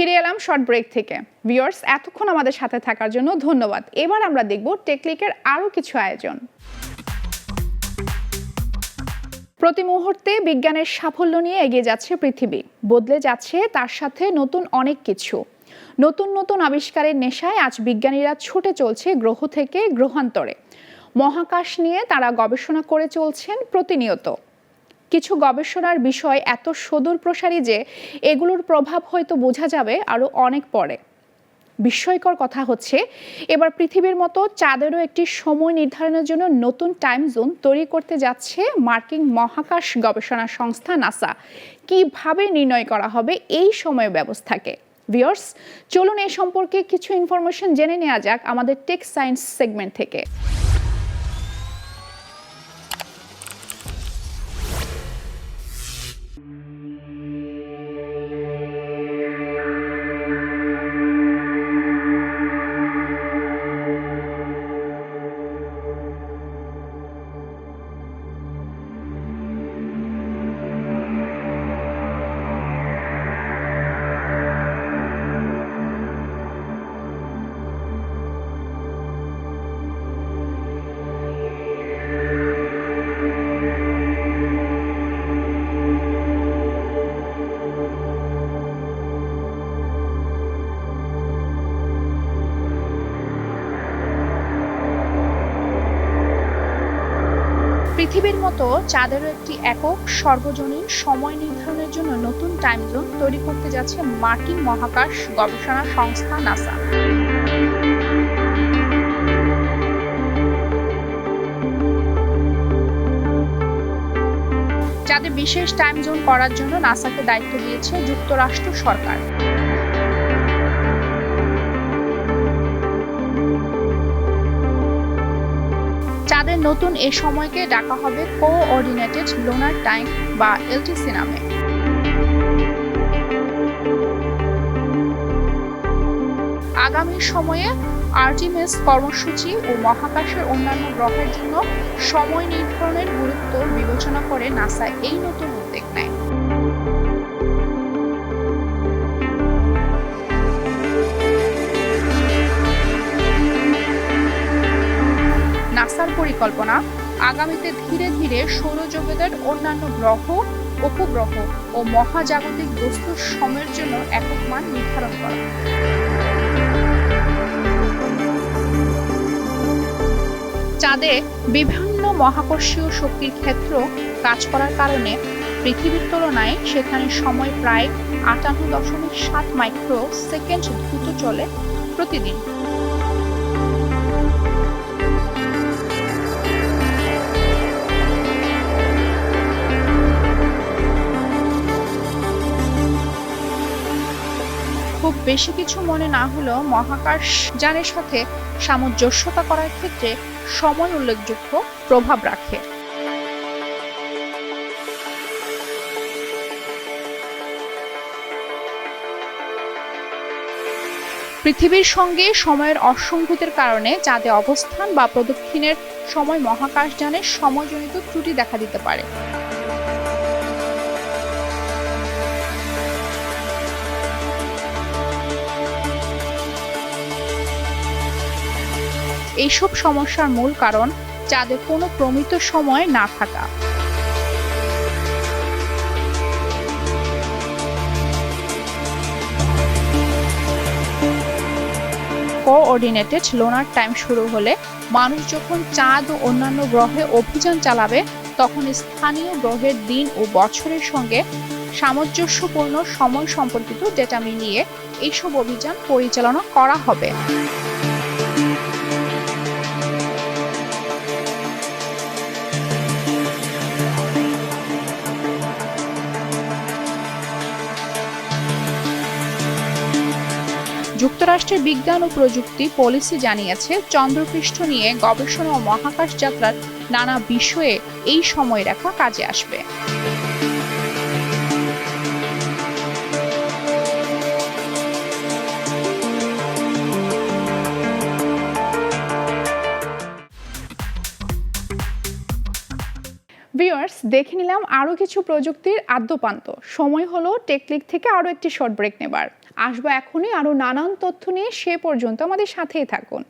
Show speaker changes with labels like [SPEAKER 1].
[SPEAKER 1] ফিরে এলাম short break থেকে। ভিউয়ার্স এতক্ষণ আমাদের সাথে থাকার জন্য ধন্যবাদ। এবার আমরা দেখব টেকলিকের আরও কিছু আয়োজন। প্রতি মুহূর্তে বিজ্ঞানের সাফল্য নিয়ে এগিয়ে যাচ্ছে পৃথিবী। বদলে যাচ্ছে তার সাথে নতুন অনেক কিছু। নতুন নতুন আবিষ্কারের নেশায় আজ বিজ্ঞানীরা ছুটে চলছে গ্রহ থেকে গ্রহান্তরে। মহাকাশ নিয়ে তারা গবেষণা করে চলছেন প্রতিনিয়ত। কিছু গবেষণার বিষয় এত সুদূর প্রসারী যে এগুলোর প্রভাব হয়তো বোঝা যাবে আরও অনেক পরে। বিস্ময়কর কথা হচ্ছে, এবার পৃথিবীর মতো চাঁদেরও একটি সময় নির্ধারণের জন্য নতুন টাইম জোন তৈরি করতে যাচ্ছে মার্কিন মহাকাশ গবেষণা সংস্থা নাসা। কীভাবে নির্ণয় করা হবে এই সময় ব্যবস্থাকে? ভিওর্স চলুন এই সম্পর্কে কিছু ইনফরমেশন জেনে নেওয়া যাক আমাদের টেক সায়েন্স সেগমেন্ট থেকে। পৃথিবীর মতো চাঁদেরও একটি একক, সর্বজনীন সময় নির্ধারণের জন্য নতুন টাইম জোন তৈরি করতে যাচ্ছে মার্কিন মহাকাশ গবেষণা সংস্থা নাসা। চাঁদে বিশেষ টাইম জোন করার জন্য নাসাকে দায়িত্ব দিয়েছে যুক্তরাষ্ট্র সরকার। চাঁদের নতুন এ সময়কে ডাকা হবে কোঅর্ডিনেটেড লোনার টাইম বা এলটিসি নামে। আগামী সময়ে আর্টিমেস কর্মসূচি ও মহাকাশের অন্যান্য গ্রহের জন্য সময় নির্ধারণের গুরুত্ব বিবেচনা করে নাসা এই নতুন উদ্যোগ নেয়। পরিকল্পনা। আগামীতে ধীরে ধীরে সৌরজগতের অন্যান্য গ্রহ, উপগ্রহ ও মহাজাগতিক বস্তুর সময়ের জন্য একক মান নির্ধারণ করা। চাঁদে বিভিন্ন মহাকর্ষীয় শক্তির ক্ষেত্র কাজ করার কারণে পৃথিবীর তুলনায় সেখানে সময় প্রায় আটান্ন দশমিক সাত মাইক্রো সেকেন্ড দ্রুত চলে প্রতিদিন। বেশি কিছু মনে না হলেও মহাকাশ যানের সাথে সামঞ্জস্যতা করার ক্ষেত্রে সময় উল্লেখযোগ্য প্রভাব রাখে। পৃথিবীর সঙ্গে সময়ের অসঙ্গতির কারণে চাঁদে অবস্থান বা প্রদক্ষিণের সময় মহাকাশযানের সময়জনিত ত্রুটি দেখা দিতে পারে। এইসব সমস্যার মূল কারণ চাঁদে কোনো প্রমিত সময় না থাকা। কোঅর্ডিনেটেড লোনার টাইম শুরু হলে মানুষ যখন চাঁদ ও অন্যান্য গ্রহে অভিযান চালাবে, তখন স্থানীয় গ্রহের দিন ও বছরের সঙ্গে সামঞ্জস্যপূর্ণ সময় সম্পর্কিত ডেটা মিলিয়ে এইসব অভিযান পরিচালনা করা হবে। যুক্তরাষ্ট্রের বিজ্ঞান ও প্রযুক্তি পলিসি জানিয়েছে, চন্দ্রপৃষ্ঠ নিয়ে গবেষণা ও মহাকাশ যাত্রার নানা বিষয়ে এই সময় রেখা কাজে আসবে। ভিউয়ার্স দেখে নিলাম আরও কিছু প্রযুক্তির আদ্যপান্ত। সময় হলো টেকলিক থেকে আরও একটি শর্ট ব্রেক নেবার। আসব এখনই আরও নানান তথ্য নিয়ে সে পর্যন্ত আমাদের সাথেই থাকুন।